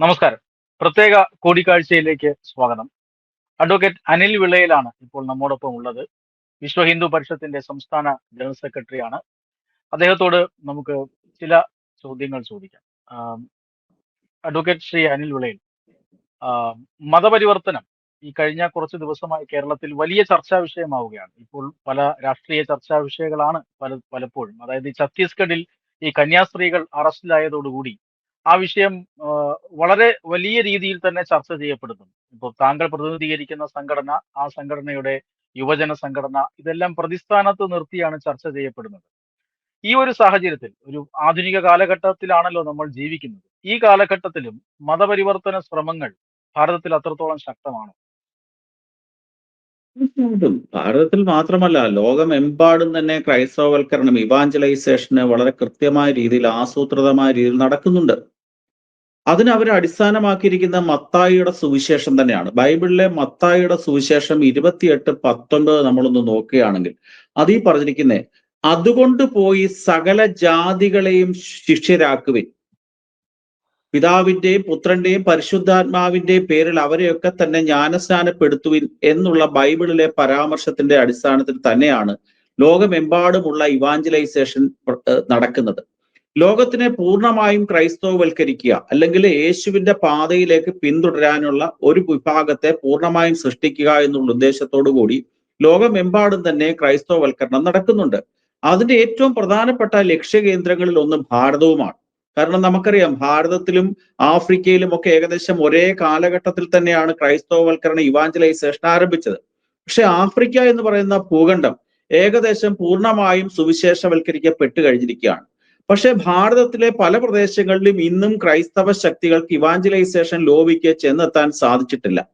നമസ്കാരം. പ്രത്യേക കൂടിക്കാഴ്ചയിലേക്ക് സ്വാഗതം. അഡ്വക്കേറ്റ് അനിൽ വിളയിലാണ് ഇപ്പോൾ നമ്മോടൊപ്പം ഉള്ളത്. വിശ്വ ഹിന്ദു പരിഷത്തിന്റെ സംസ്ഥാന ജനറൽ സെക്രട്ടറിയാണ്. അദ്ദേഹത്തോട് നമുക്ക് ചില ചോദ്യങ്ങൾ ചോദിക്കാം. അഡ്വക്കേറ്റ് ശ്രീ അനിൽ വിളയിൽ മതപരിവർത്തനം ഈ കഴിഞ്ഞ കുറച്ച് ദിവസമായി കേരളത്തിൽ വലിയ ചർച്ചാ വിഷയമാവുകയാണ്. ഇപ്പോൾ പല രാഷ്ട്രീയ ചർച്ചാ വിഷയങ്ങളാണ് പല പലപ്പോഴും. അതായത് ഛത്തീസ്ഗഡിൽ ഈ കന്യാസ്ത്രീകൾ അറസ്റ്റിലായതോടുകൂടി ആ വിഷയം വളരെ വലിയ രീതിയിൽ തന്നെ ചർച്ച ചെയ്യപ്പെടുന്നു ഇപ്പോൾ താങ്കൾ പ്രതിനിധീകരിക്കുന്ന സംഘടന ആ സംഘടനയുടെ യുവജന സംഘടന ഇതെല്ലാം പ്രതിസ്ഥാനത്ത് നിർത്തിയാണ് ചർച്ച ചെയ്യപ്പെടുന്നത്. ഈ ഒരു സാഹചര്യത്തിൽ ഒരു ആധുനിക കാലഘട്ടത്തിലാണല്ലോ നമ്മൾ ജീവിക്കുന്നത്. ഈ കാലഘട്ടത്തിലും മതപരിവർത്തന ശ്രമങ്ങൾ ഭാരതത്തിൽ അത്രത്തോളം ശക്തമാണോ? തീർച്ചയായിട്ടും ഭാരതത്തിൽ മാത്രമല്ല ലോകമെമ്പാടും തന്നെ ക്രൈസ്തവവൽക്കരണം ഇവാഞ്ചലൈസേഷന് വളരെ കൃത്യമായ രീതിയിൽ ആസൂത്രിതമായ രീതിയിൽ നടക്കുന്നുണ്ട്. അതിന് അവർ അടിസ്ഥാനമാക്കിയിരിക്കുന്ന മത്തായിയുടെ സുവിശേഷം തന്നെയാണ്. ബൈബിളിലെ മത്തായിയുടെ സുവിശേഷം ഇരുപത്തിയെട്ട് പത്തൊൻപത് നമ്മളൊന്ന് നോക്കുകയാണെങ്കിൽ അതീ പറഞ്ഞിരിക്കുന്നേ അതുകൊണ്ട് പോയി സകല ജാതികളെയും ശിഷ്യരാക്കുവിൻ. പിതാവിന്റെയും പുത്രന്റെയും പരിശുദ്ധാത്മാവിന്റെയും പേരിൽ അവരെയൊക്കെ തന്നെ ജ്ഞാനസ്നാനപ്പെടുത്തുവിൻ എന്നുള്ള ബൈബിളിലെ പരാമർശത്തിന്റെ അടിസ്ഥാനത്തിൽ തന്നെയാണ് ലോകമെമ്പാടുമുള്ള ഇവാഞ്ചലൈസേഷൻ നടക്കുന്നത്. ലോകത്തിനെ പൂർണമായും ക്രൈസ്തവവൽക്കരിക്കുക അല്ലെങ്കിൽ യേശുവിന്റെ പാതയിലേക്ക് പിന്തുടരാനുള്ള ഒരു വിഭാഗത്തെ പൂർണമായും സൃഷ്ടിക്കുക എന്നുള്ള ഉദ്ദേശത്തോടു കൂടി ലോകമെമ്പാടും തന്നെ ക്രൈസ്തവവൽക്കരണം നടക്കുന്നുണ്ട്. അതിന്റെ ഏറ്റവും പ്രധാനപ്പെട്ട ലക്ഷ്യ കേന്ദ്രങ്ങളിൽ ഒന്ന് ഭാരതവുമാണ്. കാരണം നമുക്കറിയാം ഭാരതത്തിലും ആഫ്രിക്കയിലും ഒക്കെ ഏകദേശം ഒരേ കാലഘട്ടത്തിൽ തന്നെയാണ് ക്രൈസ്തവവൽക്കരണ ഇവാഞ്ചലൈസേഷൻ ആരംഭിച്ചത്. പക്ഷെ ആഫ്രിക്ക എന്ന് പറയുന്ന ഭൂഖണ്ഡം ഏകദേശം പൂർണമായും സുവിശേഷവൽക്കരിക്കപ്പെട്ട് കഴിഞ്ഞിരിക്കുകയാണ്. പക്ഷേ ഭാരതത്തിലെ പല പ്രദേശങ്ങളിലും ഇന്നും ക്രൈസ്തവ ശക്തികൾക്ക് ഇവാഞ്ചലൈസേഷൻ ലോബിക്ക് ചെന്നെത്താൻ സാധിച്ചിട്ടില്ല.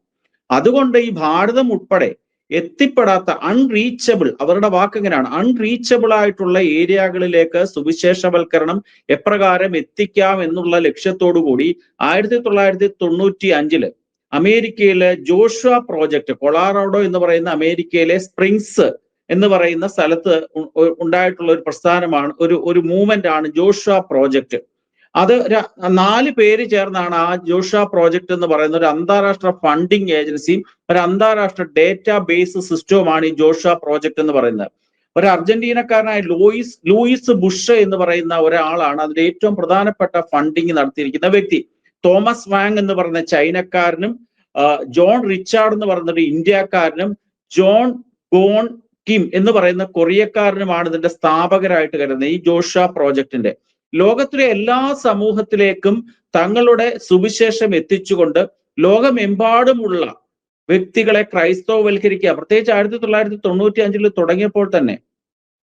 അതുകൊണ്ട് ഈ ഭാരതം ഉൾപ്പെടെ എത്തിപ്പെടാത്ത അൺറീച്ചബിൾ അവരുടെ വാക്ക് എങ്ങനെയാണ്? അൺറീച്ചബിൾ ആയിട്ടുള്ള ഏരിയകളിലേക്ക് സുവിശേഷവൽക്കരണം എപ്രകാരം എത്തിക്കാം എന്നുള്ള ലക്ഷ്യത്തോടു കൂടി ആയിരത്തി തൊള്ളായിരത്തി തൊണ്ണൂറ്റി അഞ്ചിൽ അമേരിക്കയിലെ ജോഷുവ പ്രോജക്റ്റ് കൊളാറോഡോ എന്ന് പറയുന്ന അമേരിക്കയിലെ സ്പ്രിങ്സ് എന്ന് പറയുന്ന സ്ഥലത്ത് ഉണ്ടായിട്ടുള്ള ഒരു പ്രസ്ഥാനമാണ് ഒരു ഒരു മൂവ്മെന്റ് ആണ് ജോഷുവ പ്രോജക്റ്റ് അത് നാല് പേര് ചേർന്നാണ് ആ ജോഷ പ്രോജക്റ്റ് എന്ന് പറയുന്ന ഒരു അന്താരാഷ്ട്ര ഫണ്ടിങ് ഏജൻസിയും ഒരു അന്താരാഷ്ട്ര ഡേറ്റാ ബേസ് സിസ്റ്റവുമാണ് ഈ ജോഷ പ്രോജക്റ്റ് എന്ന് പറയുന്നത്. ഒരു അർജന്റീനക്കാരനായ ലൂയിസ് ലൂയിസ് ബുഷ് എന്ന് പറയുന്ന ഒരാളാണ് അതിന്റെ ഏറ്റവും പ്രധാനപ്പെട്ട ഫണ്ടിങ് നടത്തിയിരിക്കുന്ന വ്യക്തി. തോമസ് വാങ് എന്ന് പറയുന്ന ചൈനക്കാരനും ജോൺ റിച്ചാർഡ് എന്ന് പറയുന്ന ഒരു ഇന്ത്യക്കാരനും ജോൺ ഗോൺ കിം എന്ന് പറയുന്ന കൊറിയക്കാരനുമാണ് ഇതിന്റെ സ്ഥാപകരായിട്ട് കരുതുന്നത് ഈ ജോഷ പ്രോജക്റ്റിന്റെ ലോകത്തിലെ എല്ലാ സമൂഹത്തിലേക്കും തങ്ങളുടെ സുവിശേഷം എത്തിച്ചുകൊണ്ട് ലോകമെമ്പാടുമുള്ള വ്യക്തികളെ ക്രൈസ്തവവൽക്കരിക്കുക. പ്രത്യേകിച്ച് ആയിരത്തി തൊള്ളായിരത്തി തൊണ്ണൂറ്റി അഞ്ചിൽ തുടങ്ങിയപ്പോൾ തന്നെ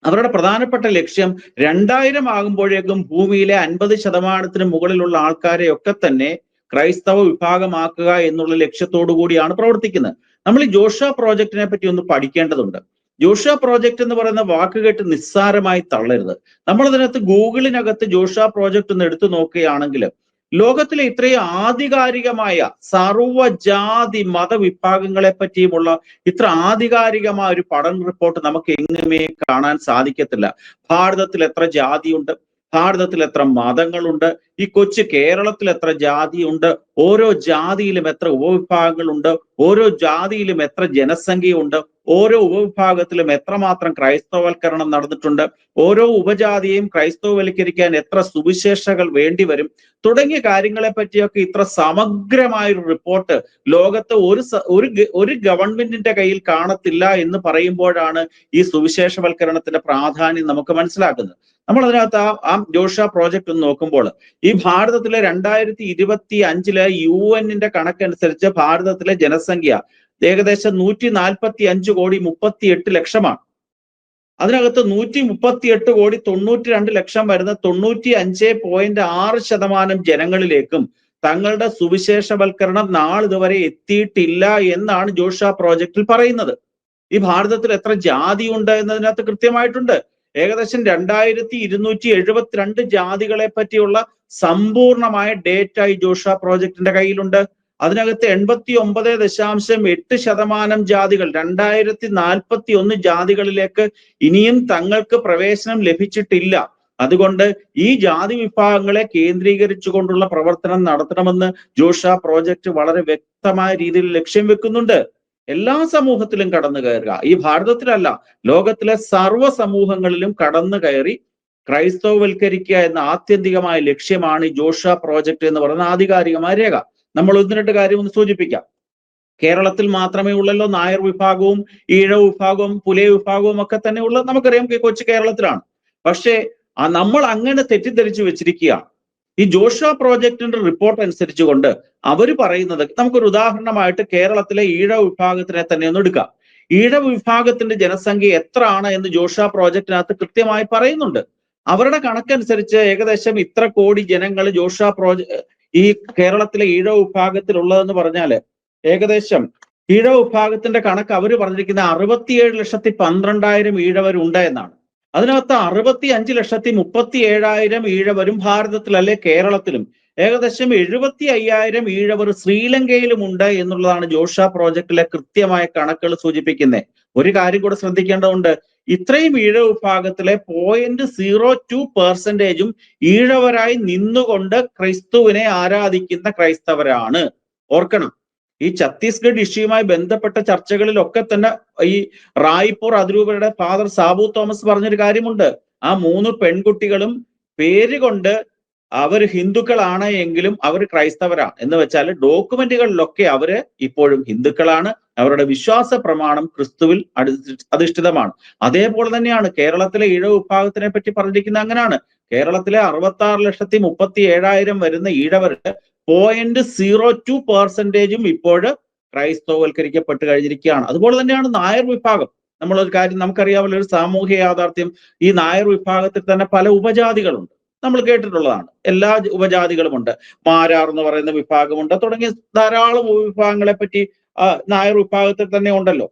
അവരുടെ പ്രധാനപ്പെട്ട ലക്ഷ്യം രണ്ടായിരം ആകുമ്പോഴേക്കും ഭൂമിയിലെ അൻപത് ശതമാനത്തിന് മുകളിലുള്ള ആൾക്കാരെയൊക്കെ തന്നെ ക്രൈസ്തവ വിഭാഗമാക്കുക എന്നുള്ള ലക്ഷ്യത്തോടു കൂടിയാണ് പ്രവർത്തിക്കുന്നത്. നമ്മൾ ഈ ജോഷ പ്രോജക്റ്റിനെ പറ്റി ഒന്ന് പഠിക്കേണ്ടതുണ്ട്. ജോഷ പ്രോജക്റ്റ് എന്ന് പറയുന്ന വാക്ക് കേട്ട് നിസ്സാരമായി തള്ളരുത്. നമ്മൾ അതിനകത്ത് ഗൂഗിളിനകത്ത് ജോഷ പ്രോജക്റ്റ് ഒന്ന് എടുത്തു നോക്കുകയാണെങ്കിൽ ലോകത്തിലെ ഇത്രയും ആധികാരികമായ സർവജാതി മതവിഭാഗങ്ങളെ പറ്റിയുമുള്ള ഇത്ര ആധികാരികമായ ഒരു പഠന റിപ്പോർട്ട് നമുക്ക് എങ്ങുമേ കാണാൻ സാധിക്കത്തില്ല. ഭാരതത്തിൽ എത്ര ജാതിയുണ്ട്? ഭാരതത്തിൽ എത്ര മതങ്ങളുണ്ട്? ഈ കൊച്ചു കേരളത്തിൽ എത്ര ജാതിയുണ്ട്? ഓരോ ജാതിയിലും എത്ര ഉപവിഭാഗങ്ങളുണ്ട്? ഓരോ ജാതിയിലും എത്ര ജനസംഖ്യയുണ്ട്? ഓരോ ഉപവിഭാഗത്തിലും എത്രമാത്രം ക്രൈസ്തവവൽക്കരണം നടന്നിട്ടുണ്ട്? ഓരോ ഉപജാതിയെയും ക്രൈസ്തവവൽക്കരിക്കാൻ എത്ര സുവിശേഷകൾ വേണ്ടിവരും? തുടങ്ങിയ കാര്യങ്ങളെ പറ്റിയൊക്കെ ഇത്ര സമഗ്രമായ ഒരു റിപ്പോർട്ട് ലോകത്ത് ഒരു ഒരു ഒരു ഗവൺമെന്റിന്റെ കയ്യിൽ കാണത്തില്ല എന്ന് പറയുമ്പോഴാണ് ഈ സുവിശേഷവൽക്കരണത്തിന്റെ പ്രാധാന്യം നമുക്ക് മനസ്സിലാക്കുന്നത് നമ്മൾ അതിനകത്ത് ആ ആ ജോഷ പ്രോജക്റ്റ് ഒന്ന് നോക്കുമ്പോൾ ഈ ഭാരതത്തിലെ രണ്ടായിരത്തി ഇരുപത്തി അഞ്ചിലെ യു എന്നിന്റെ കണക്കനുസരിച്ച് ഭാരതത്തിലെ ജനസംഖ്യ ഏകദേശം നൂറ്റി നാൽപ്പത്തി അഞ്ച് കോടി മുപ്പത്തി എട്ട് ലക്ഷമാണ്. അതിനകത്ത് നൂറ്റി മുപ്പത്തി എട്ട് കോടി തൊണ്ണൂറ്റി രണ്ട് ലക്ഷം വരുന്ന തൊണ്ണൂറ്റി അഞ്ച് പോയിന്റ് ആറ് ശതമാനം ജനങ്ങളിലേക്കും തങ്ങളുടെ സുവിശേഷവൽക്കരണം നാളിതുവരെ എത്തിയിട്ടില്ല എന്നാണ് ജോഷ പ്രോജക്റ്റിൽ പറയുന്നത്. ഈ ഭാരതത്തിൽ എത്ര ജാതി ഉണ്ട് എന്നതിനകത്ത് കൃത്യമായിട്ടുണ്ട്. ഏകദേശം രണ്ടായിരത്തി ഇരുന്നൂറ്റി എഴുപത്തിരണ്ട് ജാതികളെ പറ്റിയുള്ള സമ്പൂർണമായ ഡേറ്റ ഈ ജോഷ പ്രോജക്റ്റിന്റെ കയ്യിലുണ്ട്. അതിനകത്ത് എൺപത്തി ഒമ്പത് ദശാംശം എട്ട് ശതമാനം ജാതികൾ രണ്ടായിരത്തി നാൽപ്പത്തി ഒന്ന് ജാതികളിലേക്ക് ഇനിയും തങ്ങൾക്ക് പ്രവേശനം ലഭിച്ചിട്ടില്ല. അതുകൊണ്ട് ഈ ജാതി വിഭാഗങ്ങളെ കേന്ദ്രീകരിച്ചുകൊണ്ടുള്ള പ്രവർത്തനം നടത്തണമെന്ന് ജോഷ പ്രോജക്റ്റ് വളരെ വ്യക്തമായ രീതിയിൽ ലക്ഷ്യം വെക്കുന്നുണ്ട്. എല്ലാ സമൂഹത്തിലും കടന്നു കയറുക. ഈ ഭാരതത്തിലല്ല ലോകത്തിലെ സർവ സമൂഹങ്ങളിലും കടന്നു കയറി ക്രൈസ്തവവൽക്കരിക്കുക എന്ന ആത്യന്തികമായ ലക്ഷ്യമാണ് ഈ ജോഷ പ്രോജക്റ്റ് എന്ന് പറയുന്ന ആധികാരികമായ രേഖ. നമ്മൾ ഒന്ന് രണ്ട് കാര്യം ഒന്ന് സൂചിപ്പിക്കാം. കേരളത്തിൽ മാത്രമേ ഉള്ളല്ലോ നായർ വിഭാഗവും ഈഴവ വിഭാഗവും പുലയ വിഭാഗവും ഒക്കെ തന്നെ ഉള്ളത് നമുക്കറിയാം കൊച്ചു കേരളത്തിലാണ്. പക്ഷേ നമ്മൾ അങ്ങനെ തെറ്റിദ്ധരിച്ചു വെച്ചിരിക്കുകയാണ്. ഈ ജോഷ പ്രോജക്റ്റിന്റെ റിപ്പോർട്ട് അനുസരിച്ച് കൊണ്ട് അവർ പറയുന്നത് നമുക്കൊരു ഉദാഹരണമായിട്ട് കേരളത്തിലെ ഈഴ വിഭാഗത്തിനെ തന്നെ ഒന്ന് എടുക്കാം. ഈഴ വിഭാഗത്തിന്റെ ജനസംഖ്യ എത്ര ആണ് എന്ന് ജോഷ പ്രോജക്റ്റിനകത്ത് കൃത്യമായി പറയുന്നുണ്ട്. അവരുടെ കണക്കനുസരിച്ച് ഏകദേശം ഇത്ര കോടി ജനങ്ങൾ ജോഷ പ്രോജ ഈ കേരളത്തിലെ ഈഴ വിഭാഗത്തിലുള്ളതെന്ന് പറഞ്ഞാൽ ഏകദേശം ഈഴ വിഭാഗത്തിന്റെ കണക്ക് അവർ പറഞ്ഞിരിക്കുന്ന അറുപത്തിയേഴ് ലക്ഷത്തി പന്ത്രണ്ടായിരം ഈഴവരുണ്ട് എന്നാണ്. അതിനകത്ത് അറുപത്തി അഞ്ച് ലക്ഷത്തി മുപ്പത്തി ഏഴായിരം ഈഴവരും ഭാരതത്തിലല്ലേ കേരളത്തിലും? ഏകദേശം എഴുപത്തി അയ്യായിരം ഈഴവർ ശ്രീലങ്കയിലും ഉണ്ട് എന്നുള്ളതാണ് ജോഷ പ്രോജക്റ്റിലെ കൃത്യമായ കണക്കുകൾ സൂചിപ്പിക്കുന്നത്. ഒരു കാര്യം കൂടെ ശ്രദ്ധിക്കേണ്ടതുണ്ട്. ഇത്രയും ഈഴവ വിഭാഗത്തിലെ പോയിന്റ് സീറോ ടു പെർസെന്റേജും ഈഴവരായി നിന്നുകൊണ്ട് ക്രിസ്തുവിനെ ആരാധിക്കുന്ന ക്രൈസ്തവരാണ്. ഓർക്കണം. ഈ ഛത്തീസ്ഗഡ് ഇഷ്യുമായി ബന്ധപ്പെട്ട ചർച്ചകളിലൊക്കെ തന്നെ ഈ റായ്പൂർ അതിരൂപരുടെ ഫാദർ സാബു തോമസ് പറഞ്ഞൊരു കാര്യമുണ്ട്. ആ മൂന്ന് പെൺകുട്ടികളും പേര് കൊണ്ട് അവർ ഹിന്ദുക്കളാണ് എങ്കിലും അവർ ക്രൈസ്തവരാണ് എന്ന് വെച്ചാൽ ഡോക്യുമെന്റുകളിലൊക്കെ അവർ ഇപ്പോഴും ഹിന്ദുക്കളാണ്. അവരുടെ വിശ്വാസ പ്രമാണം ക്രിസ്തുവിൽ അധിഷ്ഠിതമാണ്. അതേപോലെ തന്നെയാണ് കേരളത്തിലെ ഈഴവ വിഭാഗത്തിനെ പറ്റി പറഞ്ഞിരിക്കുന്നത് അങ്ങനെയാണ്. കേരളത്തിലെ അറുപത്തി ആറ് ലക്ഷത്തി മുപ്പത്തി ഏഴായിരം വരുന്ന ഈഴവർക്ക് പോയിന്റ് സീറോ ടു പെർസെന്റേജും ഇപ്പോഴ് ക്രൈസ്തവവൽക്കരിക്കപ്പെട്ട് കഴിഞ്ഞിരിക്കുകയാണ്. അതുപോലെ തന്നെയാണ് നായർ വിഭാഗം. നമ്മളൊരു കാര്യം നമുക്കറിയാവുന്ന ഒരു സാമൂഹ്യ യാഥാർത്ഥ്യം. ഈ നായർ വിഭാഗത്തിൽ തന്നെ പല ഉപജാതികളുണ്ട്. നമ്മൾ കേട്ടിട്ടുള്ളതാണ്. എല്ലാ ഉപജാതികളുമുണ്ട്. മാരാർ എന്ന് പറയുന്ന വിഭാഗമുണ്ട്. തുടങ്ങിയ ധാരാളം ഉപവിഭാഗങ്ങളെ പറ്റി നായർ വിഭാഗത്തിൽ തന്നെ ഉണ്ടല്ലോ.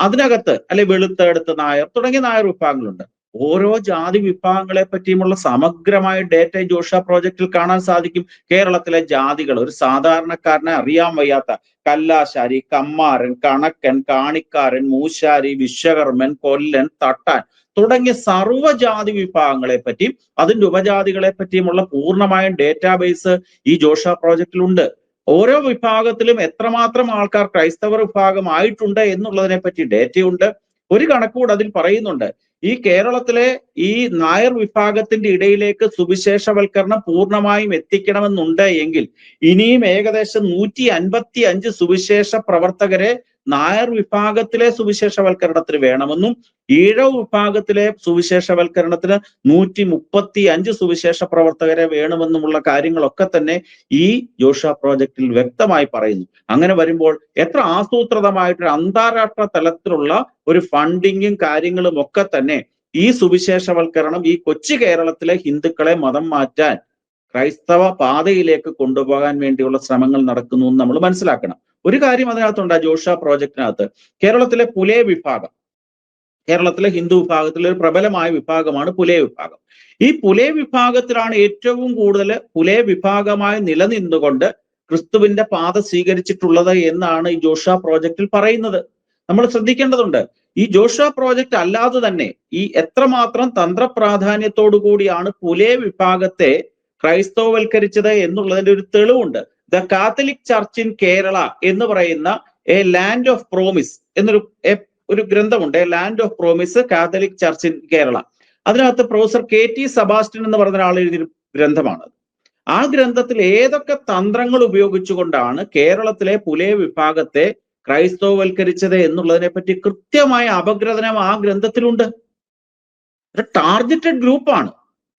അതിനകത്ത് അല്ലെ വെളുത്തെടുത്ത് നായർ തുടങ്ങിയ നായർ വിഭാഗങ്ങളുണ്ട്. ഓരോ ജാതി വിഭാഗങ്ങളെ പറ്റിയുമുള്ള സമഗ്രമായ ഡേറ്റ ജോഷ പ്രോജക്റ്റിൽ കാണാൻ സാധിക്കും. കേരളത്തിലെ ജാതികൾ ഒരു സാധാരണക്കാരനെ അറിയാൻ വയ്യാത്ത കല്ലാശാരി കമ്മാരൻ കണക്കൻ കാണിക്കാരൻ മൂശാരി വിശ്വകർമ്മൻ കൊല്ലൻ തട്ടാൻ തുടങ്ങിയ സർവജാതി വിഭാഗങ്ങളെ പറ്റിയും അതിന്റെ ഉപജാതികളെ പറ്റിയുമുള്ള പൂർണമായ ഡേറ്റാബേസ് ഈ ജോഷ പ്രോജക്റ്റിലുണ്ട് ഓരോ വിഭാഗത്തിലും എത്രമാത്രം ആൾക്കാർ ക്രൈസ്തവ വിഭാഗമായിട്ടുണ്ട് എന്നുള്ളതിനെ പറ്റി ഡേറ്റയുണ്ട്. ഒരു കണക്കുകൂടെ അതിൽ പറയുന്നുണ്ട്. ഈ കേരളത്തിലെ ഈ നായർ വിഭാഗത്തിന്റെ ഇടയിലേക്ക് സുവിശേഷവൽക്കരണം പൂർണമായും എത്തിക്കണമെന്നുണ്ട് എങ്കിൽ ഇനിയും ഏകദേശം നൂറ്റി അൻപത്തി അഞ്ച് സുവിശേഷ പ്രവർത്തകരെ നായർ വിഭാഗത്തിലെ സുവിശേഷവൽക്കരണത്തിന് വേണമെന്നും ഈഴവ് വിഭാഗത്തിലെ സുവിശേഷവൽക്കരണത്തിന് നൂറ്റി മുപ്പത്തി അഞ്ച് സുവിശേഷ പ്രവർത്തകരെ വേണമെന്നുമുള്ള കാര്യങ്ങളൊക്കെ തന്നെ ഈ ജോഷ പ്രോജക്റ്റിൽ വ്യക്തമായി പറയുന്നു. അങ്ങനെ വരുമ്പോൾ എത്ര ആസൂത്രിതമായിട്ടൊരു അന്താരാഷ്ട്ര തലത്തിലുള്ള ഒരു ഫണ്ടിങ്ങും കാര്യങ്ങളും ഒക്കെ തന്നെ ഈ സുവിശേഷവൽക്കരണം ഈ കൊച്ചു കേരളത്തിലെ ഹിന്ദുക്കളെ മതം മാറ്റാൻ ക്രൈസ്തവ പാതയിലേക്ക് കൊണ്ടുപോകാൻ വേണ്ടിയുള്ള ശ്രമങ്ങൾ നടക്കുന്നു എന്ന് നമ്മൾ മനസ്സിലാക്കണം. ഒരു കാര്യം അതിനകത്തുണ്ട് ആ ജോഷ പ്രോജക്റ്റിനകത്ത്. കേരളത്തിലെ പുലേ വിഭാഗം കേരളത്തിലെ ഹിന്ദു വിഭാഗത്തിലെ ഒരു പ്രബലമായ വിഭാഗമാണ് പുലേ വിഭാഗം. ഈ പുലേ വിഭാഗത്തിലാണ് ഏറ്റവും കൂടുതൽ പുലേ വിഭാഗമായി നിലനിന്നുകൊണ്ട് ക്രിസ്തുവിന്റെ പാത സ്വീകരിച്ചിട്ടുള്ളത് എന്നാണ് ഈ ജോഷ പ്രോജക്റ്റിൽ പറയുന്നത്. നമ്മൾ ശ്രദ്ധിക്കേണ്ടതുണ്ട് ഈ ജോഷ പ്രോജക്റ്റ് അല്ലാതെ തന്നെ ഈ എത്രമാത്രം തന്ത്രപ്രാധാന്യത്തോടു കൂടിയാണ് പുലേ വിഭാഗത്തെ ക്രൈസ്തവവൽക്കരിച്ചത് എന്നുള്ളതിന്റെ ഒരു തെളിവുണ്ട്. The Catholic church in Kerala എന്ന് പറയുന്ന എ ലാൻഡ് ഓഫ് പ്രോമിസ് എന്നൊരു ഒരു ഗ്രന്ഥമുണ്ട്. A land of promise Catholic church in Kerala അതിനകത്ത് പ്രൊഫസർ കെ ടി സെബാസ്റ്റ്യൻ എന്ന് പറയുന്ന ഒരാൾ എഴുതിയ ഗ്രന്ഥമാണ്. ആ ഗ്രന്ഥത്തിൽ ഏതൊക്കെ തന്ത്രങ്ങൾ ഉപയോഗിച്ചുകൊണ്ടാണ് കേരളത്തിലെ പുലേ വിഭാഗത്തെ ക്രൈസ്തവവൽക്കരിച്ചത് എന്നുള്ളതിനെ പറ്റി കൃത്യമായ അപഗ്രഥനം ആ ഗ്രന്ഥത്തിലുണ്ട്. ഒരു ടാർഗറ്റഡ് ഗ്രൂപ്പാണ്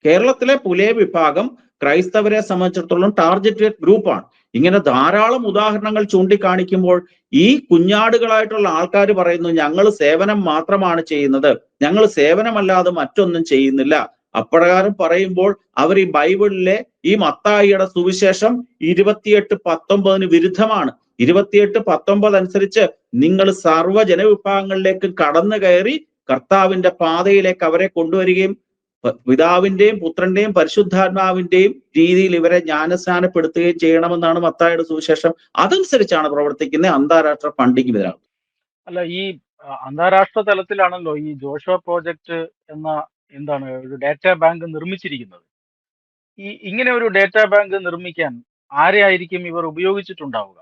കേരളത്തിലെ പുലേ വിഭാഗം ക്രൈസ്തവരെ സംബന്ധിച്ചിടത്തോളം ടാർഗറ്റഡ് ഗ്രൂപ്പാണ് ഇങ്ങനെ ധാരാളം ഉദാഹരണങ്ങൾ ചൂണ്ടിക്കാണിക്കുമ്പോൾ ഈ കുഞ്ഞാടുകളായിട്ടുള്ള ആൾക്കാർ പറയുന്നു ഞങ്ങൾ സേവനം മാത്രമാണ് ചെയ്യുന്നത്. ഞങ്ങൾ സേവനമല്ലാതെ മറ്റൊന്നും ചെയ്യുന്നില്ല. അപ്രകാരം പറയുമ്പോൾ അവർ ഈ ബൈബിളിലെ ഈ മത്തായിയുടെ സുവിശേഷം ഇരുപത്തിയെട്ട് പത്തൊമ്പതിന് വിരുദ്ധമാണ്. ഇരുപത്തിയെട്ട് പത്തൊമ്പത് അനുസരിച്ച് നിങ്ങൾ സർവ ജനവിഭാഗങ്ങളിലേക്ക് കടന്നു കയറി കർത്താവിന്റെ പാതയിലേക്ക് അവരെ കൊണ്ടുവരികയും പിതാവിന്റെയും പുത്രന്റെയും പരിശുദ്ധാത്മാവിന്റെയും രീതിയിൽ ഇവരെ ജ്ഞാനസ്നാനപ്പെടുത്തുകയും ചെയ്യണമെന്നാണ് മത്തായുടെ സുവിശേഷം അതനുസരിച്ചാണ് പ്രവർത്തിക്കുന്ന അന്താരാഷ്ട്ര ഫണ്ടിങ് വിതരണം അല്ല ഈ അന്താരാഷ്ട്ര തലത്തിലാണല്ലോ ഈ ജോഷുവ പ്രോജക്റ്റ് എന്ന എന്താണ് ഒരു ഡാറ്റ ബാങ്ക് നിർമ്മിച്ചിരിക്കുന്നത്. ഈ ഇങ്ങനെ ഒരു ഡാറ്റ ബാങ്ക് നിർമ്മിക്കാൻ ആരെയായിരിക്കും ഇവർ ഉപയോഗിച്ചിട്ടുണ്ടാവുക?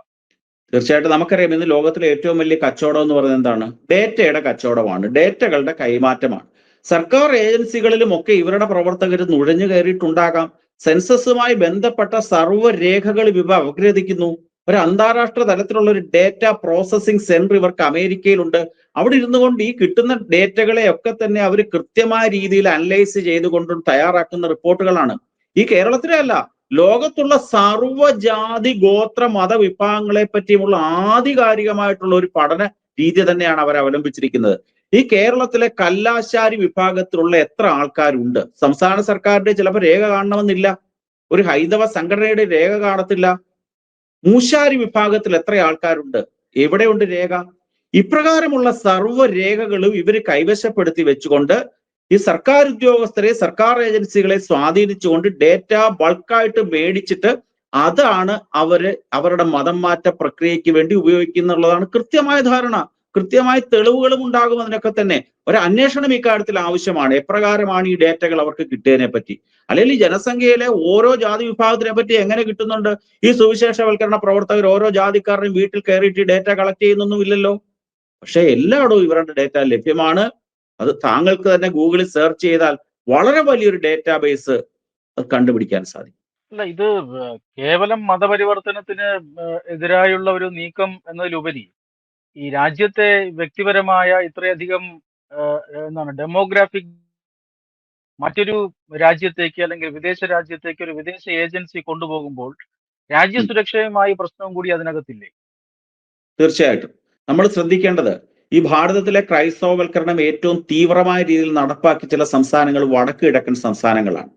തീർച്ചയായിട്ടും നമുക്കറിയാം ഇന്ന് ലോകത്തിലെ ഏറ്റവും വലിയ കച്ചവടം എന്ന് പറയുന്നത് എന്താണ്? ഡേറ്റയുടെ കച്ചവടമാണ്. ഡേറ്റകളുടെ കൈമാറ്റമാണ്. സർക്കാർ ഏജൻസികളിലും ഒക്കെ ഇവരുടെ പ്രവർത്തകർ നുഴഞ്ഞു കയറിയിട്ടുണ്ടാകാം. സെൻസസുമായി ബന്ധപ്പെട്ട സർവ രേഖകൾ ഇവ അപഗ്രഥിക്കുന്നു. ഒരു അന്താരാഷ്ട്ര തലത്തിലുള്ള ഒരു ഡേറ്റ പ്രോസസ്സിംഗ് സെന്റർ ഇവർക്ക് അമേരിക്കയിലുണ്ട്. അവിടെ ഇരുന്നു കൊണ്ട് ഈ കിട്ടുന്ന ഡേറ്റകളെ ഒക്കെ തന്നെ അവർ കൃത്യമായ രീതിയിൽ അനലൈസ് ചെയ്തുകൊണ്ട് തയ്യാറാക്കുന്ന റിപ്പോർട്ടുകളാണ്. ഈ കേരളത്തിലെ അല്ല ലോകത്തുള്ള സർവജാതി ഗോത്ര മത വിഭാഗങ്ങളെ പറ്റിയുമുള്ള ആധികാരികമായിട്ടുള്ള ഒരു പഠന രീതി തന്നെയാണ് അവർ അവലംബിച്ചിരിക്കുന്നത്. ഈ കേരളത്തിലെ കല്ലാശാരി വിഭാഗത്തിലുള്ള എത്ര ആൾക്കാരുണ്ട്? സംസ്ഥാന സർക്കാരിന്റെ ചിലപ്പോൾ രേഖ കാണണമെന്നില്ല. ഒരു ഹൈന്ദവ സംഘടനയുടെ രേഖ കാണത്തില്ല. മൂശാരി വിഭാഗത്തിൽ എത്ര ആൾക്കാരുണ്ട്? എവിടെയുണ്ട് രേഖ? ഇപ്രകാരമുള്ള സർവ രേഖകളും ഇവർ കൈവശപ്പെടുത്തി വെച്ചുകൊണ്ട് ഈ സർക്കാർ ഉദ്യോഗസ്ഥരെ സർക്കാർ ഏജൻസികളെ സ്വാധീനിച്ചുകൊണ്ട് ഡേറ്റ ബൾക്കായിട്ട് മേടിച്ചിട്ട് അതാണ് അവർ അവരുടെ മതം മാറ്റ പ്രക്രിയയ്ക്ക് വേണ്ടി ഉപയോഗിക്കുന്നുള്ളതാണ് കൃത്യമായ ധാരണ. കൃത്യമായ തെളിവുകളും ഉണ്ടാകും അതിനൊക്കെ തന്നെ. ഒരു അന്വേഷണം ഇക്കാര്യത്തിൽ ആവശ്യമാണ്. എപ്രകാരമാണ് ഈ ഡേറ്റകൾ അവർക്ക് കിട്ടിയതിനെ പറ്റി. അല്ലെങ്കിൽ ജനസംഖ്യയിലെ ഓരോ ജാതി വിഭാഗത്തിനെ പറ്റി എങ്ങനെ കിട്ടുന്നുണ്ട്? ഈ സുവിശേഷവൽക്കരണ പ്രവർത്തകർ ഓരോ ജാതിക്കാരുടെയും വീട്ടിൽ കയറിയിട്ട് ഡേറ്റ കളക്ട് ചെയ്യുന്നൊന്നും ഇല്ലല്ലോ. പക്ഷേ എല്ലായിടവും ഇവരുടെ ഡേറ്റ ലഭ്യമാണ്. അത് താങ്കൾക്ക് തന്നെ ഗൂഗിളിൽ സെർച്ച് ചെയ്താൽ വളരെ വലിയൊരു ഡേറ്റാബേസ് അത് കണ്ടുപിടിക്കാൻ സാധിക്കും. അല്ല ഇത് കേവലം മതപരിവർത്തനത്തിന് എതിരായുള്ള ഒരു നീക്കം എന്നതിലുപരി ഈ രാജ്യത്തെ വ്യക്തിപരമായ ഇത്രയധികം എന്താണ് ഡെമോഗ്രാഫിക് മറ്റൊരു രാജ്യത്തേക്ക് അല്ലെങ്കിൽ വിദേശ രാജ്യത്തേക്ക് ഒരു വിദേശ ഏജൻസി കൊണ്ടുപോകുമ്പോൾ രാജ്യസുരക്ഷയുമായി പ്രശ്നവും കൂടി അതിനകത്തില്ലേ? തീർച്ചയായിട്ടും. നമ്മൾ ശ്രദ്ധിക്കേണ്ടത് ഈ ഭാരതത്തിലെ ക്രൈസ്തവവൽക്കരണം ഏറ്റവും തീവ്രമായ രീതിയിൽ നടപ്പാക്കിയ ചില സംസ്ഥാനങ്ങൾ വടക്ക് കിഴക്കൻ സംസ്ഥാനങ്ങളാണ്.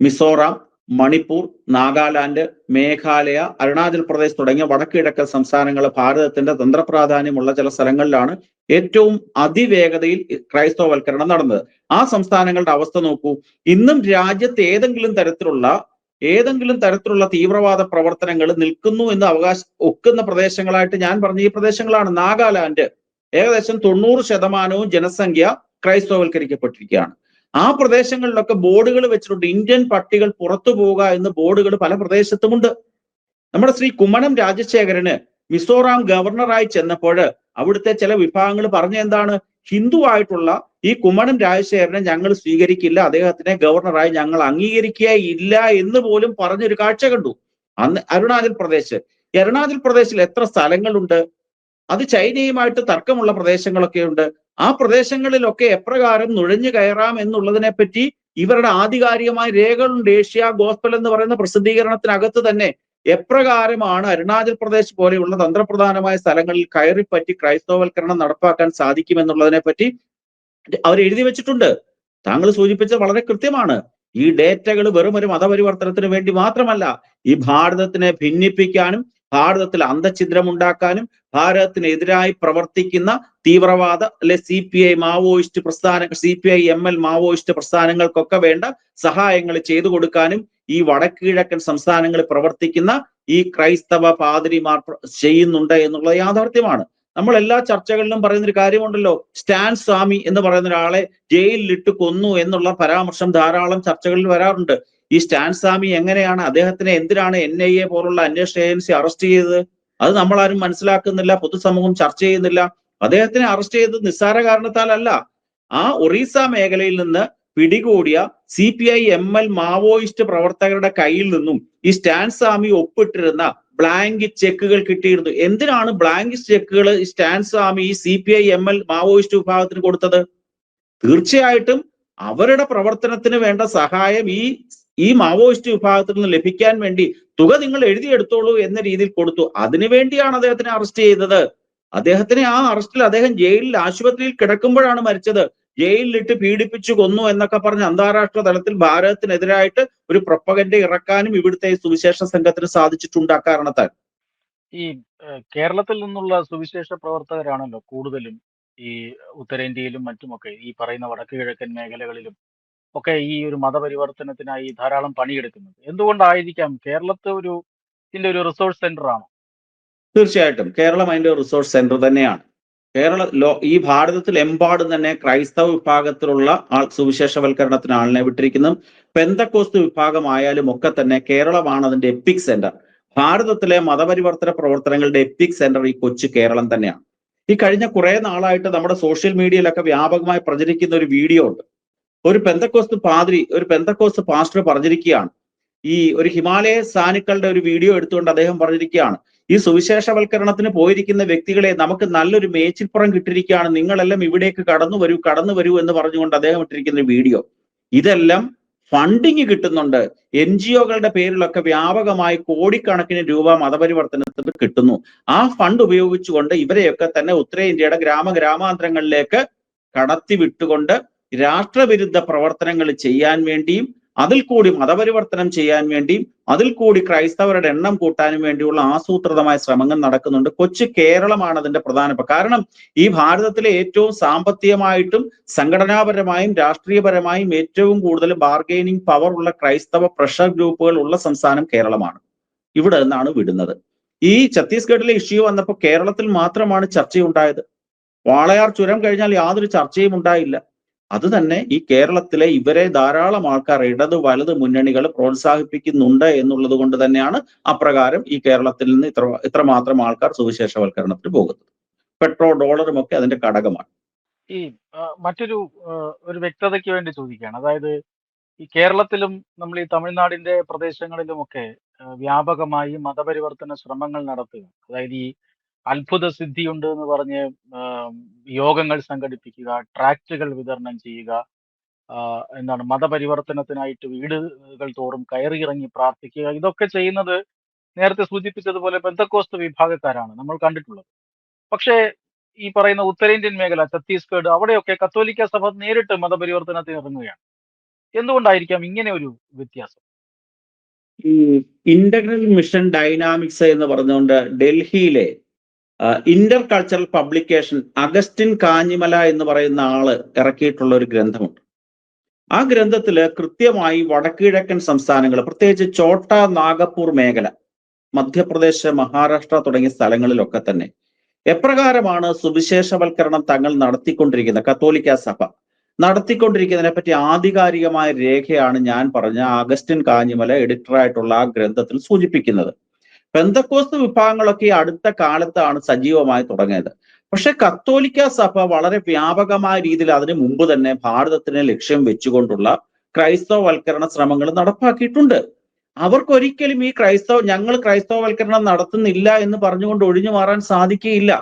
മിസോറാം, മണിപ്പൂർ, നാഗാലാൻഡ്, മേഘാലയ, അരുണാചൽ പ്രദേശ് തുടങ്ങിയ വടക്കിഴക്കൻ സംസ്ഥാനങ്ങൾ ഭാരതത്തിന്റെ തന്ത്രപ്രാധാന്യമുള്ള ചില സ്ഥലങ്ങളിലാണ് ഏറ്റവും അതിവേഗതയിൽ ക്രൈസ്തവവൽക്കരണം നടന്നത്. ആ സംസ്ഥാനങ്ങളുടെ അവസ്ഥ നോക്കൂ. ഇന്നും രാജ്യത്ത് ഏതെങ്കിലും തരത്തിലുള്ള ഏതെങ്കിലും തരത്തിലുള്ള തീവ്രവാദ പ്രവർത്തനങ്ങൾ നിൽക്കുന്നു എന്ന് അവകാശ ഒക്കുന്ന പ്രദേശങ്ങളായിട്ട് ഞാൻ പറഞ്ഞ ഈ പ്രദേശങ്ങളാണ്. നാഗാലാൻഡ് ഏകദേശം തൊണ്ണൂറ് ശതമാനവും ജനസംഖ്യ ക്രൈസ്തവവൽക്കരിക്കപ്പെട്ടിരിക്കുകയാണ്. ആ പ്രദേശങ്ങളിലൊക്കെ ബോർഡുകൾ വെച്ചിട്ടുണ്ട്. ഇന്ത്യൻ പട്ടികൾ പുറത്തു പോവുക എന്ന് ബോർഡുകൾ പല പ്രദേശത്തുമുണ്ട്. നമ്മുടെ ശ്രീ കുമ്മനം രാജശേഖരന് മിസോറാം ഗവർണറായി ചെന്നപ്പോൾ അവിടുത്തെ ചില വിഭാഗങ്ങൾ പറഞ്ഞ എന്താണ്? ഹിന്ദു ആയിട്ടുള്ള ഈ കുമ്മനം രാജശേഖരനെ ഞങ്ങൾ സ്വീകരിക്കില്ല. അദ്ദേഹത്തിനെ ഗവർണറായി ഞങ്ങൾ അംഗീകരിക്കുകയില്ല എന്ന് പോലും പറഞ്ഞൊരു കാഴ്ച കണ്ടു. അന്ന് അരുണാചൽ പ്രദേശ്. അരുണാചൽ പ്രദേശിൽ എത്ര സ്ഥലങ്ങളുണ്ട്? അത് ചൈനയുമായിട്ട് തർക്കമുള്ള പ്രദേശങ്ങളൊക്കെ ഉണ്ട്. ആ പ്രദേശങ്ങളിലൊക്കെ എപ്രകാരം നുഴഞ്ഞു കയറാം എന്നുള്ളതിനെ പറ്റി ഇവരുടെ ആധികാരികമായ രേഖകളുണ്ട്. ഏഷ്യ ഗോസ്പൽ എന്ന് പറയുന്ന പ്രസിദ്ധീകരണത്തിനകത്ത് തന്നെ എപ്രകാരമാണ് അരുണാചൽ പ്രദേശ് പോലെയുള്ള തന്ത്രപ്രധാനമായ സ്ഥലങ്ങളിൽ കയറിപ്പറ്റി ക്രൈസ്തവവൽക്കരണം നടപ്പാക്കാൻ സാധിക്കുമെന്നുള്ളതിനെ പറ്റി അവർ എഴുതി വെച്ചിട്ടുണ്ട്. താങ്കൾ സൂചിപ്പിച്ചത് വളരെ കൃത്യമാണ്. ഈ ഡേറ്റകൾ വെറും ഒരു മതപരിവർത്തനത്തിന് വേണ്ടി മാത്രമല്ല ഈ ഭാരതത്തിനെ ഭിന്നിപ്പിക്കാനും ഭാരതത്തിൽ അന്തഛിദ്രമുണ്ടാക്കാനും ഭാരതത്തിനെതിരായി പ്രവർത്തിക്കുന്ന തീവ്രവാദ അല്ലെ C P I Maoist പ്രസ്ഥാന C P I M L Maoist പ്രസ്ഥാനങ്ങൾക്കൊക്കെ വേണ്ട സഹായങ്ങൾ ചെയ്തു കൊടുക്കാനും ഈ വടക്ക് കിഴക്കൻ സംസ്ഥാനങ്ങളിൽ പ്രവർത്തിക്കുന്ന ഈ ക്രൈസ്തവ പാതിരിമാർ ചെയ്യുന്നുണ്ട് എന്നുള്ളത് യാഥാർത്ഥ്യമാണ്. നമ്മൾ എല്ലാ ചർച്ചകളിലും പറയുന്ന ഒരു കാര്യമുണ്ടല്ലോ സ്റ്റാൻ സ്വാമി എന്ന് പറയുന്ന ഒരാളെ ജയിലിലിട്ട് കൊന്നു എന്നുള്ള പരാമർശം ധാരാളം ചർച്ചകളിൽ വരാറുണ്ട്. ഈ സ്റ്റാൻ സ്വാമി എങ്ങനെയാണ് അദ്ദേഹത്തിനെ എന്തിനാണ് എൻ ഐ എ പോലുള്ള അന്വേഷണ ഏജൻസി അറസ്റ്റ് ചെയ്തത്? അത് നമ്മളാരും മനസ്സിലാക്കുന്നില്ല. പൊതുസമൂഹം ചർച്ച ചെയ്യുന്നില്ല. അദ്ദേഹത്തിനെ അറസ്റ്റ് ചെയ്തത് നിസ്സാര കാരണത്താലല്ല. ആ ഒറീസ മേഖലയിൽ നിന്ന് പിടികൂടിയ C P I M L Maoist പ്രവർത്തകരുടെ കയ്യിൽ നിന്നും ഈ സ്റ്റാൻ സ്വാമി ഒപ്പിട്ടിരുന്ന ബ്ലാങ്ക് ചെക്കുകൾ കിട്ടിയിരുന്നു. എന്തിനാണ് ബ്ലാങ്ക് ചെക്കുകൾ ഈ സ്റ്റാൻ സ്വാമി ഈ C P I M L Maoist വിഭാഗത്തിന് കൊടുത്തത്? തീർച്ചയായിട്ടും അവരുടെ പ്രവർത്തനത്തിന് വേണ്ട സഹായം ഈ ഈ മാവോയിസ്റ്റ് വിഭാഗത്തിൽ നിന്ന് ലഭിക്കാൻ വേണ്ടി തുക നിങ്ങൾ എഴുതിയെടുത്തോളൂ എന്ന രീതിയിൽ കൊടുത്തു. അതിനുവേണ്ടിയാണ് അദ്ദേഹത്തിനെ അറസ്റ്റ് ചെയ്തത്. അദ്ദേഹത്തിനെ ആ അറസ്റ്റിൽ അദ്ദേഹം ജയിലിൽ ആശുപത്രിയിൽ കിടക്കുമ്പോഴാണ് മരിച്ചത്. ജയിലിലിട്ട് പീഡിപ്പിച്ചു കൊന്നു എന്നൊക്കെ പറഞ്ഞ് അന്താരാഷ്ട്ര തലത്തിൽ ഭാരതത്തിനെതിരായിട്ട് ഒരു പ്രൊപ്പഗൻഡ ഇറക്കാനും ഇവിടുത്തെ സുവിശേഷ സംഘത്തിന് സാധിച്ചിട്ടുണ്ട് അക്കാരണത്താൽ. ഈ കേരളത്തിൽ നിന്നുള്ള സുവിശേഷ പ്രവർത്തകരാണല്ലോ കൂടുതലും ഈ ഉത്തരേന്ത്യയിലും മറ്റുമൊക്കെ ഈ പറയുന്ന വടക്ക് കിഴക്കൻ മേഖലകളിലും ഒക്കെ ഈ ഒരു മതപരിവർത്തനത്തിനായി ധാരാളം പണിയെടുക്കുന്നത്. എന്തുകൊണ്ടായിരിക്കാം കേരളത്തെ ഒരു ഇതിന്റെ ഒരു റിസോഴ്സ് സെന്റർ ആണോ? തീർച്ചയായിട്ടും കേരളം അതിന്റെ റിസോഴ്സ് സെന്റർ തന്നെയാണ്. കേരള ലോ ഈ ഭാരതത്തിൽ എമ്പാടും തന്നെ ക്രൈസ്തവ വിഭാഗത്തിലുള്ള ആൾ സുവിശേഷവൽക്കരണത്തിന് ആളിനെ വിട്ടിരിക്കുന്നു പെന്തക്കോസ്തു വിഭാഗമായാലും ഒക്കെ തന്നെ കേരളമാണ് അതിന്റെ എപ്പിക് സെന്റർ ഭാരതത്തിലെ മതപരിവർത്തന പ്രവർത്തനങ്ങളുടെ എപ്പിക് സെന്റർ ഈ കൊച്ചു കേരളം തന്നെയാണ് ഈ കഴിഞ്ഞ കുറെ നാളായിട്ട് നമ്മുടെ സോഷ്യൽ മീഡിയയിലൊക്കെ വ്യാപകമായി പ്രചരിക്കുന്ന ഒരു വീഡിയോ ഉണ്ട് ഒരു പെന്തക്കോസ്ത് പാതിരി ഒരു പെന്തക്കോസ്ത് പാസ്റ്റർ പറഞ്ഞിരിക്കുകയാണ്. ഈ ഒരു ഹിമാലയ സാനുക്കളുടെ ഒരു വീഡിയോ എടുത്തുകൊണ്ട് അദ്ദേഹം പറഞ്ഞിരിക്കുകയാണ്. ഈ സുവിശേഷവൽക്കരണത്തിന് പോയിരിക്കുന്ന വ്യക്തികളെ നമുക്ക് നല്ലൊരു മേച്ചിൽപ്പുറം കിട്ടിയിരിക്കുകയാണ്. നിങ്ങളെല്ലാം ഇവിടേക്ക് കടന്നു വരൂ കടന്നു വരൂ എന്ന് പറഞ്ഞുകൊണ്ട് അദ്ദേഹം ഇട്ടിരിക്കുന്ന ഒരു വീഡിയോ. ഇതെല്ലാം ഫണ്ടിങ് കിട്ടുന്നുണ്ട്. എൻ ജി ഒകളുടെ പേരിലൊക്കെ വ്യാപകമായി കോടിക്കണക്കിന് രൂപ മതപരിവർത്തനത്തിന് കിട്ടുന്നു. ആ ഫണ്ട് ഉപയോഗിച്ചുകൊണ്ട് ഇവരെയൊക്കെ തന്നെ ഉത്തരേന്ത്യയുടെ ഗ്രാമ ഗ്രാമാന്തരങ്ങളിലേക്ക് കടത്തി വിട്ടുകൊണ്ട് രാഷ്ട്രവിരുദ്ധ പ്രവർത്തനങ്ങൾ ചെയ്യാൻ വേണ്ടിയും അതിൽ കൂടി മതപരിവർത്തനം ചെയ്യാൻ വേണ്ടിയും അതിൽ കൂടി ക്രൈസ്തവരുടെ എണ്ണം കൂട്ടാനും വേണ്ടിയുള്ള ആസൂത്രിതമായ ശ്രമങ്ങൾ നടക്കുന്നുണ്ട്. കൊച്ചു കേരളമാണ് അതിന്റെ പ്രധാനപ്പെട്ട കാരണം. ഈ ഭാരതത്തിലെ ഏറ്റവും സാമ്പത്തികമായിട്ടും സംഘടനാപരമായും രാഷ്ട്രീയപരമായും ഏറ്റവും കൂടുതൽ ബാർഗെയിനിങ് പവർ ഉള്ള ക്രൈസ്തവ പ്രഷർ ഗ്രൂപ്പുകൾ ഉള്ള സംസ്ഥാനം കേരളമാണ്. ഇവിടെ നിന്നാണ് വിടുന്നത്. ഈ ഛത്തീസ്ഗഡിലെ ഇഷ്യൂ വന്നപ്പോൾ കേരളത്തിൽ മാത്രമാണ് ചർച്ചയുണ്ടായത്. വാളയാർ ചുരം കഴിഞ്ഞാൽ യാതൊരു ചർച്ചയും ഉണ്ടായില്ല. അത് തന്നെ ഈ കേരളത്തിലെ ഇവരെ ധാരാളം ആൾക്കാർ ഇടത് വലത് മുന്നണികൾ പ്രോത്സാഹിപ്പിക്കുന്നുണ്ട് എന്നുള്ളത് കൊണ്ട് തന്നെയാണ് അപ്രകാരം ഈ കേരളത്തിൽ നിന്ന് ഇത്ര ഇത്രമാത്രം ആൾക്കാർ സുവിശേഷവൽക്കരണത്തിന് പോകുന്നത്. പെട്രോൾ ഡോളറും ഒക്കെ അതിന്റെ ഘടകമാണ്. ഈ മറ്റൊരു ഒരു വ്യക്തതയ്ക്ക് വേണ്ടി ചോദിക്കുകയാണ്. അതായത് ഈ കേരളത്തിലും നമ്മൾ ഈ തമിഴ്നാടിന്റെ പ്രദേശങ്ങളിലും ഒക്കെ വ്യാപകമായി മതപരിവർത്തന ശ്രമങ്ങൾ നടത്തുക അതായത് ഈ അത്ഭുത സിദ്ധിയുണ്ട് എന്ന് പറഞ്ഞ് യോഗങ്ങൾ സംഘടിപ്പിക്കുക ട്രാക്ടുകൾ വിതരണം ചെയ്യുക എന്താണ് മതപരിവർത്തനത്തിനായിട്ട് വീടുകൾ തോറും കയറി ഇറങ്ങി പ്രാർത്ഥിക്കുക ഇതൊക്കെ ചെയ്യുന്നത് നേരത്തെ സൂചിപ്പിച്ചതുപോലെ ബന്ധക്കോസ്ത് വിഭാഗക്കാരാണ് നമ്മൾ കണ്ടിട്ടുള്ളത്. പക്ഷേ ഈ പറയുന്ന ഉത്തരേന്ത്യൻ മേഖല ഛത്തീസ്ഗഡ് അവിടെയൊക്കെ കത്തോലിക്ക സഭ നേരിട്ട് മതപരിവർത്തനത്തിന് ഇറങ്ങുകയാണ്. എന്തുകൊണ്ടായിരിക്കാം ഇങ്ങനെ ഒരു വ്യത്യാസം? ഈ ഇന്റഗ്രൽ മിഷൻ ഡൈനാമിക്സ് എന്ന് പറഞ്ഞുകൊണ്ട് ഡൽഹിയിലെ Inter cultural publication Augustine Kanjimala എന്ന് പറയുന്ന ആൾ ഇറക്കിയിട്ടുള്ള ഒരു ഗ്രന്ഥമുണ്ട്. ആ ഗ്രന്ഥത്തിൽ കൃത്യമായി വടക്കിഴക്കൻ സംസ്ഥാനങ്ങൾ പ്രത്യേകിച്ച് ചോട്ട നാഗപ്പൂർ മേഖല മധ്യപ്രദേശ് മഹാരാഷ്ട്ര തുടങ്ങിയ സ്ഥലങ്ങളിലൊക്കെ തന്നെ എപ്രകാരമാണ് സുവിശേഷവൽക്കരണം തങ്ങൾ നടത്തിക്കൊണ്ടിരിക്കുന്ന കത്തോലിക്ക സഭ നടത്തിക്കൊണ്ടിരിക്കുന്നതിനെ പറ്റി ആധികാരികമായ രേഖയാണ് ഞാൻ പറഞ്ഞ അഗസ്റ്റിൻ കാഞ്ഞിമല എഡിറ്ററായിട്ടുള്ള ആ ഗ്രന്ഥത്തിൽ സൂചിപ്പിക്കുന്നത്. പെന്തക്കോസ്ത് വിഭാഗങ്ങളൊക്കെ അടുത്ത കാലത്താണ് സജീവമായി തുടങ്ങിയത്. പക്ഷെ കത്തോലിക്ക സഭ വളരെ വ്യാപകമായ രീതിയിൽ അതിനു മുമ്പ് തന്നെ ഭാരതത്തിന് ലക്ഷ്യം വെച്ചുകൊണ്ടുള്ള ക്രൈസ്തവവൽക്കരണ ശ്രമങ്ങൾ നടപ്പാക്കിയിട്ടുണ്ട്. അവർക്കൊരിക്കലും ഈ ക്രൈസ്തവ ഞങ്ങൾ ക്രൈസ്തവവൽക്കരണം നടത്തുന്നില്ല എന്ന് പറഞ്ഞുകൊണ്ട് ഒഴിഞ്ഞു മാറാൻ സാധിക്കുകയില്ല.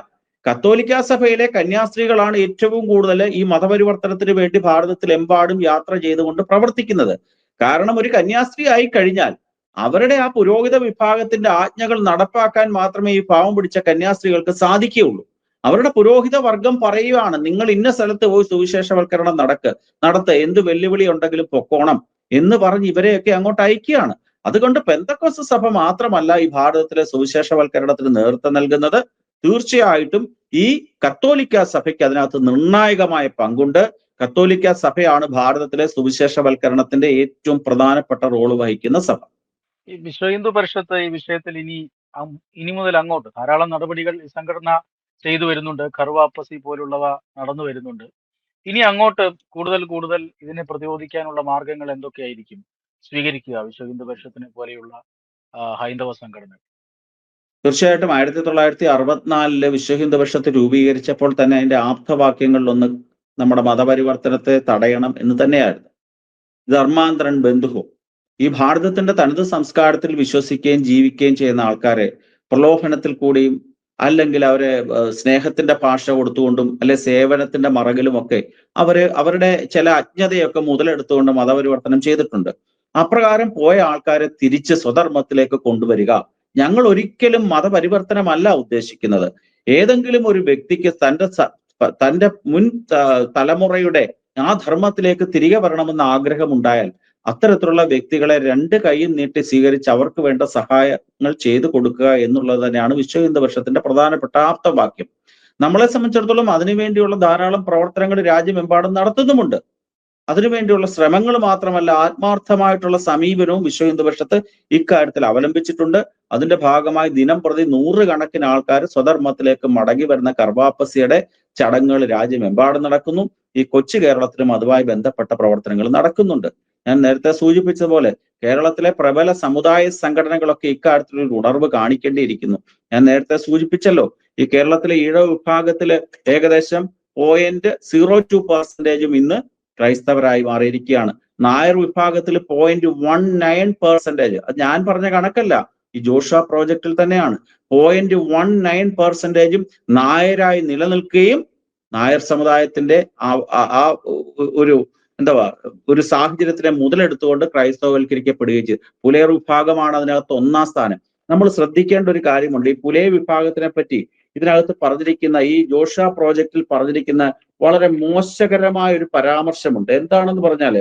കത്തോലിക്ക സഭയിലെ കന്യാസ്ത്രീകളാണ് ഏറ്റവും കൂടുതൽ ഈ മതപരിവർത്തനത്തിന് വേണ്ടി ഭാരതത്തിലെമ്പാടും യാത്ര ചെയ്തുകൊണ്ട് പ്രവർത്തിക്കുന്നത്. കാരണം ഒരു കന്യാസ്ത്രീ ആയി കഴിഞ്ഞാൽ അവരുടെ ആ പുരോഹിത വിഭാഗത്തിന്റെ ആജ്ഞകൾ നടപ്പാക്കാൻ മാത്രമേ ഈ പാവം പിടിച്ച കന്യാസ്ത്രീകൾക്ക് സാധിക്കുകയുള്ളൂ. അവരുടെ പുരോഹിത വർഗം പറയുകയാണ് നിങ്ങൾ ഇന്ന സ്ഥലത്ത് പോയി സുവിശേഷവൽക്കരണം നടക്ക് നടത്ത് എന്ത് വെല്ലുവിളി ഉണ്ടെങ്കിലും പൊക്കോണം എന്ന് പറഞ്ഞ് ഇവരെയൊക്കെ അങ്ങോട്ട് അയക്കുകയാണ്. അതുകൊണ്ട് പെന്തക്കോസ് സഭ മാത്രമല്ല ഈ ഭാരതത്തിലെ സുവിശേഷവൽക്കരണത്തിന് നേതൃത്വം നൽകുന്നത്. തീർച്ചയായിട്ടും ഈ കത്തോലിക്ക സഭയ്ക്ക് അതിനകത്ത് നിർണായകമായ പങ്കുണ്ട്. കത്തോലിക്ക സഭയാണ് ഭാരതത്തിലെ സുവിശേഷവൽക്കരണത്തിന്റെ ഏറ്റവും പ്രധാനപ്പെട്ട റോൾ വഹിക്കുന്ന സഭ. ഈ വിശ്വ ഹിന്ദു പരിഷത്ത് ഈ വിഷയത്തിൽ ഇനി ഇനി മുതൽ അങ്ങോട്ട് ധാരാളം നടപടികൾ ഈ സംഘടന ചെയ്തു വരുന്നുണ്ട്. കറുവാപ്പസി പോലുള്ളവ നടന്നു വരുന്നുണ്ട്. ഇനി അങ്ങോട്ട് കൂടുതൽ കൂടുതൽ ഇതിനെ പ്രതിരോധിക്കാനുള്ള മാർഗങ്ങൾ എന്തൊക്കെയായിരിക്കും? സ്വീകരിക്കുക വിശ്വ ഹിന്ദു പരിഷത്തിനെ പോലെയുള്ള ഹൈന്ദവ സംഘടന തീർച്ചയായിട്ടും ആയിരത്തി തൊള്ളായിരത്തി അറുപത്തിനാലിൽ വിശ്വ ഹിന്ദു പരിഷത്ത് രൂപീകരിച്ചപ്പോൾ തന്നെ അതിന്റെ ആപ്തവാക്യങ്ങളിലൊന്ന് നമ്മുടെ മതപരിവർത്തനത്തെ തടയണം എന്ന് തന്നെയായിരുന്നു. ധർമാന്തരൻ ബന്ധുഹോ ഈ ഭാരതത്തിന്റെ തനത് സംസ്കാരത്തിൽ വിശ്വസിക്കുകയും ജീവിക്കുകയും ചെയ്യുന്ന ആൾക്കാരെ പ്രലോഭനത്തിൽ കൂടിയും അല്ലെങ്കിൽ അവരെ സ്നേഹത്തിന്റെ ഭാഷ കൊടുത്തുകൊണ്ടും അല്ലെ സേവനത്തിന്റെ മറകിലും ഒക്കെ അവർ അവരുടെ ചില അജ്ഞതയൊക്കെ മുതലെടുത്തുകൊണ്ട് മതപരിവർത്തനം ചെയ്തിട്ടുണ്ട്. അപ്രകാരം പോയ ആൾക്കാരെ തിരിച്ച് സ്വധർമ്മത്തിലേക്ക് കൊണ്ടുവരിക ഞങ്ങൾ ഒരിക്കലും മതപരിവർത്തനമല്ല ഉദ്ദേശിക്കുന്നത്. ഏതെങ്കിലും ഒരു വ്യക്തിക്ക് തന്റെ തന്റെ മുൻ തലമുറയുടെ ആ ധർമ്മത്തിലേക്ക് തിരികെ വരണമെന്ന ആഗ്രഹമുണ്ടായാൽ അത്തരത്തിലുള്ള വ്യക്തികളെ രണ്ട് കൈയും നീട്ടി സ്വീകരിച്ച് അവർക്ക് വേണ്ട സഹായങ്ങൾ ചെയ്തു കൊടുക്കുക എന്നുള്ളത് തന്നെയാണ് വിശ്വ ഹിന്ദു വർഷത്തിന്റെ പ്രധാനപ്പെട്ട ആപ്തവാക്യം. നമ്മളെ സംബന്ധിച്ചിടത്തോളം അതിനുവേണ്ടിയുള്ള ധാരാളം പ്രവർത്തനങ്ങൾ രാജ്യമെമ്പാടും നടത്തുന്നുമുണ്ട്. അതിനുവേണ്ടിയുള്ള ശ്രമങ്ങൾ മാത്രമല്ല ആത്മാർത്ഥമായിട്ടുള്ള സമീപനവും വിശ്വ ഹിന്ദു പക്ഷത്ത് ഇക്കാര്യത്തിൽ അവലംബിച്ചിട്ടുണ്ട്. അതിന്റെ ഭാഗമായി ദിനം പ്രതി നൂറുകണക്കിന് ആൾക്കാർ സ്വധർമ്മത്തിലേക്ക് മടങ്ങി വരുന്ന കർവാപ്പസിയുടെ ചടങ്ങുകൾ രാജ്യമെമ്പാടും നടക്കുന്നു. ഈ കൊച്ചു കേരളത്തിലും അതുമായി ബന്ധപ്പെട്ട പ്രവർത്തനങ്ങൾ നടക്കുന്നുണ്ട്. ഞാൻ നേരത്തെ സൂചിപ്പിച്ചതുപോലെ കേരളത്തിലെ പ്രബല സമുദായ സംഘടനകളൊക്കെ ഇക്കാര്യത്തിൽ ഒരു ഉണർവ് കാണിക്കേണ്ടിയിരിക്കുന്നു. ഞാൻ നേരത്തെ സൂചിപ്പിച്ചല്ലോ ഈ കേരളത്തിലെ ഈഴവ വിഭാഗത്തിൽ ഏകദേശം പോയിന്റ് സീറോ ടു പെർസെന്റേജും ഇന്ന് ക്രൈസ്തവരായി മാറിയിരിക്കുകയാണ്. നായർ വിഭാഗത്തിൽ പോയിന്റ് വൺ നയൻ പെർസെന്റേജ് അത് ഞാൻ പറഞ്ഞ കണക്കല്ല ഈ ജോഷ പ്രോജക്റ്റിൽ തന്നെയാണ്. പോയിന്റ് വൺ നയൻ പെർസെന്റേജും നായരായി നിലനിൽക്കുകയും നായർ സമുദായത്തിന്റെ ആ ഒരു എന്താ ഒരു സാഹചര്യത്തിനെ മുതലെടുത്തുകൊണ്ട് ക്രൈസ്തവവൽക്കരിക്കപ്പെടുകയും ചെയ്തു. പുലയർ വിഭാഗമാണ് അതിനകത്ത് ഒന്നാം സ്ഥാനം. നമ്മൾ ശ്രദ്ധിക്കേണ്ട ഒരു കാര്യമുണ്ട്. ഈ പുലയ വിഭാഗത്തിനെ പറ്റി ഇതിനകത്ത് പറഞ്ഞിരിക്കുന്ന ഈ ജോഷ പ്രോജക്റ്റിൽ പറഞ്ഞിരിക്കുന്ന വളരെ മോശകരമായ ഒരു പരാമർശമുണ്ട്. എന്താണെന്ന് പറഞ്ഞാൽ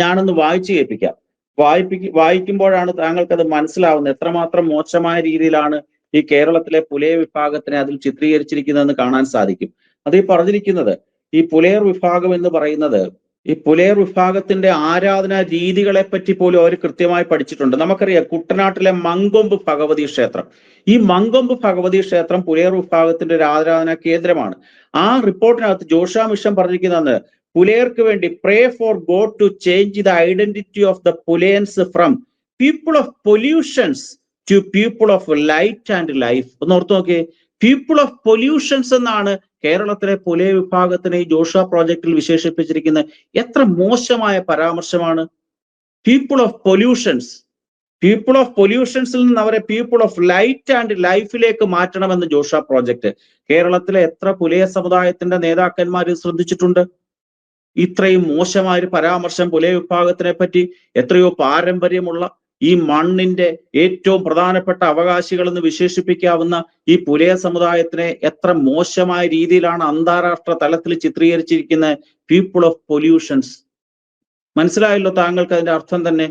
ഞാനൊന്ന് വായിച്ചു കേൾപ്പിക്കാം. വായിപ്പിക്ക വായിക്കുമ്പോഴാണ് താങ്കൾക്ക് അത് മനസ്സിലാവുന്നത് എത്രമാത്രം മോശമായ രീതിയിലാണ് ഈ കേരളത്തിലെ പുലയ വിഭാഗത്തിനെ അതിൽ ചിത്രീകരിച്ചിരിക്കുന്നതെന്ന് കാണാൻ സാധിക്കും. അത് ഈ പറഞ്ഞിരിക്കുന്നത് ഈ പുലയർ വിഭാഗം എന്ന് പറയുന്നത് ഈ പുലയർ വിഭാഗത്തിന്റെ ആരാധനാ രീതികളെ പറ്റി പോലും അവർ കൃത്യമായി പഠിച്ചിട്ടുണ്ട്. നമുക്കറിയാം കുട്ടനാട്ടിലെ മങ്കൊമ്പ് ഭഗവതി ക്ഷേത്രം. ഈ മങ്കൊമ്പ് ഭഗവതി ക്ഷേത്രം പുലയർ വിഭാഗത്തിന്റെ ഒരു ആരാധനാ കേന്ദ്രമാണ്. ആ റിപ്പോർട്ടിനകത്ത് ജോഷാ മിഷൻ പറഞ്ഞിരിക്കുന്നത് പുലയർക്ക് വേണ്ടി pray for God to change the identity of the Pulayans from people of pollutions to people of light and life ഒന്ന് ഓർത്ത് നോക്കിയേ. പീപ്പിൾ ഓഫ് പൊല്യൂഷൻസ് എന്നാണ് കേരളത്തിലെ പുലയ വിഭാഗത്തിനെ ജോഷ പ്രോജക്റ്റിൽ വിശേഷിപ്പിച്ചിരിക്കുന്ന എത്ര മോശമായ പരാമർശമാണ്. People of pollutions people of പൊല്യൂഷൻസിൽ നിന്ന് അവരെ പീപ്പിൾ ഓഫ് ലൈറ്റ് ആൻഡ് ലൈഫിലേക്ക് മാറ്റണമെന്ന് ജോഷ പ്രോജക്റ്റ് കേരളത്തിലെ എത്ര പുലയ സമുദായത്തിന്റെ നേതാക്കന്മാർ ശ്രദ്ധിച്ചിട്ടുണ്ട്? ഇത്രയും മോശമായ ഒരു പരാമർശം പുലയ വിഭാഗത്തിനെ പറ്റി എത്രയോ പാരമ്പര്യമുള്ള ഈ മണ്ണിന്റെ ഏറ്റവും പ്രധാനപ്പെട്ട അവകാശികൾ എന്ന് വിശേഷിപ്പിക്കാവുന്ന ഈ പുലയ സമുദായത്തിനെ എത്ര മോശമായ രീതിയിലാണ് അന്താരാഷ്ട്ര തലത്തിൽ ചിത്രീകരിച്ചിരിക്കുന്ന പീപ്പിൾ ഓഫ് പൊല്യൂഷൻസ് മനസ്സിലായല്ലോ താങ്കൾക്ക് അതിന്റെ അർത്ഥം തന്നെ.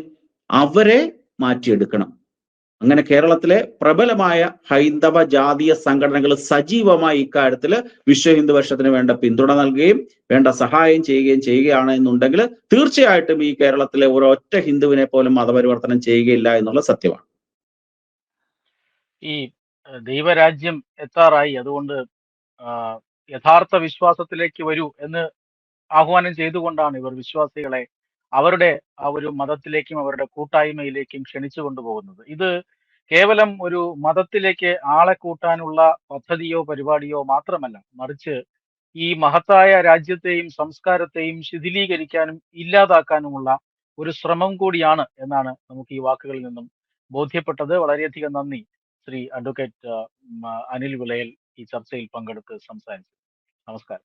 അവരെ മാറ്റിയെടുക്കണം. അങ്ങനെ കേരളത്തിലെ പ്രബലമായ ഹൈന്ദവ ജാതീയ സംഘടനകൾ സജീവമായി ഇക്കാര്യത്തിൽ വിശ്വ ഹിന്ദു വർഷത്തിന് വേണ്ട പിന്തുണ നൽകുകയും വേണ്ട സഹായം ചെയ്യുകയും ചെയ്യുകയാണ് എന്നുണ്ടെങ്കിൽ തീർച്ചയായിട്ടും ഈ കേരളത്തിലെ ഒരു ഒറ്റ ഹിന്ദുവിനെ പോലും മതപരിവർത്തനം ചെയ്യുകയില്ല എന്നുള്ള സത്യമാണ്. ഈ ദൈവരാജ്യം എത്താറായി. അതുകൊണ്ട് യഥാർത്ഥ വിശ്വാസത്തിലേക്ക് വരൂ എന്ന് ആഹ്വാനം ചെയ്തുകൊണ്ടാണ് ഇവർ വിശ്വാസികളെ അവരുടെ ആ ഒരു മതത്തിലേക്കും അവരുടെ കൂട്ടായ്മയിലേക്കും ക്ഷണിച്ചു കൊണ്ടുപോകുന്നത്. ഇത് കേവലം ഒരു മതത്തിലേക്ക് ആളെ കൂട്ടാനുള്ള പദ്ധതിയോ പരിപാടിയോ മാത്രമല്ല മറിച്ച് ഈ മഹത്തായ രാജ്യത്തെയും സംസ്കാരത്തെയും ശിഥിലീകരിക്കാനും ഇല്ലാതാക്കാനുമുള്ള ഒരു ശ്രമം കൂടിയാണ് എന്നാണ് നമുക്ക് ഈ വാക്കുകളിൽ നിന്നും ബോധ്യപ്പെട്ടത്. വളരെയധികം നന്ദി ശ്രീ അഡ്വക്കേറ്റ് അനിൽ വിളയൽ ഈ ചർച്ചയിൽ പങ്കെടുത്ത് സംസാരിച്ചു നമസ്കാരം.